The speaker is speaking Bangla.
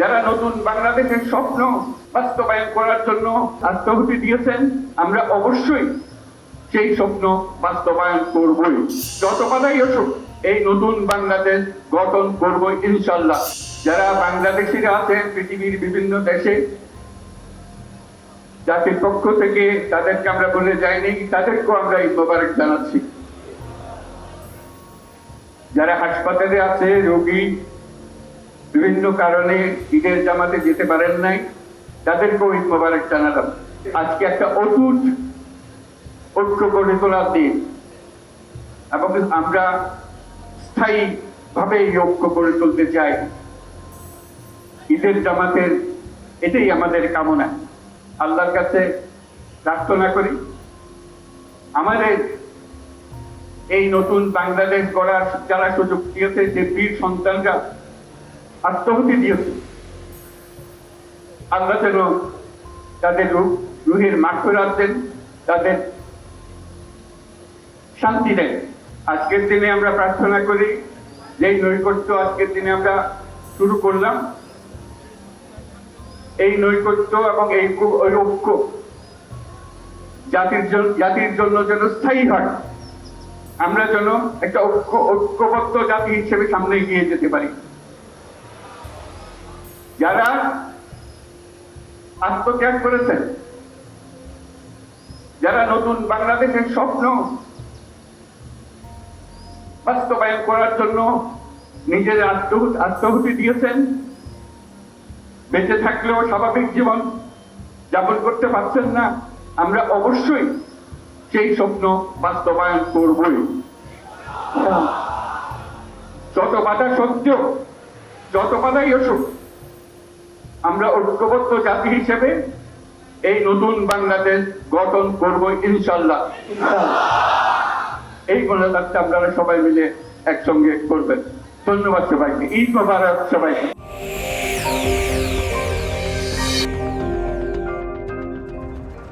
যারা নতুন বাংলাদেশের স্বপ্ন বাস্তবায়ন করার জন্য আত্মহুতি দিয়েছেন, আমরা অবশ্যই সেই স্বপ্ন বাস্তবায়ন করবই। যত বাধাই আসুক, এই নতুন বাংলাদেশ গঠন করব ইনশাল্লাহ। যারা বাংলাদেশিরা আছেন পৃথিবীর বিভিন্ন দেশে, জাতির পক্ষ থেকে তাদেরকে আমরা বলে যাইনি, তাদেরকেও আমরা এই মোবারক জানাচ্ছি। যারা হাসপাতালে আছে, রোগী বিভিন্ন কারণে ঈদের জামাতে যেতে পারেন নাই। তাদেরকেও ঈদ মোবারক জানালাম। আজকে একটা অটুট ঐক্য গড়ে তোলার দিন। এবং আমরা স্থায়ী ভাবে এই ঐক্য গড়ে তুলতে চাই। ঈদের জামাতের এটাই আমাদের কামনা। আল্লাহর কাছে প্রার্থনা করি। আমাদের এই নতুন বাংলাদেশ গড়ার যারা সুযোগ দিয়েছে, যে বীর সন্তানরা আত্মহতি দিয়েছে আল্লাহ যেন তাদের রুহের তাদের শান্তি দেন। আজকের দিনে আমরা প্রার্থনা করি নৈকট্য আজকের দিনে আমরা শুরু করলাম, এই নৈকট্য এবং এই ঐক্য জাতির জন্য জাতির জন্য যেন স্থায়ী হয়। আমরা যেন একটা ঐক্য ঐক্যবদ্ধ জাতি হিসেবে সামনে এগিয়ে যেতে পারি। যারা আত্মত্যাগ করেছেন, যারা নতুন বাংলাদেশের স্বপ্ন বাস্তবায়ন করার জন্য নিজের আত্মহু- আত্মহুতি দিয়েছেন, বেঁচে থাকলেও স্বাভাবিক জীবন যাপন করতে পারছেন না, আমরা অবশ্যই সেই স্বপ্ন বাস্তবায়ন করবই। যত বাধা সত্ত্বেও, যত বাধাই আসুক আমরা ঐক্যবদ্ধ জাতি হিসেবে এই নতুন বাংলাদেশ গঠন করব ইনশাল্লাহ। এই মনোজাতটা আপনারা সবাই মিলে একসঙ্গে করবেন। ধন্যবাদ সবাইকে। ঈদ মোবারক সবাইকে।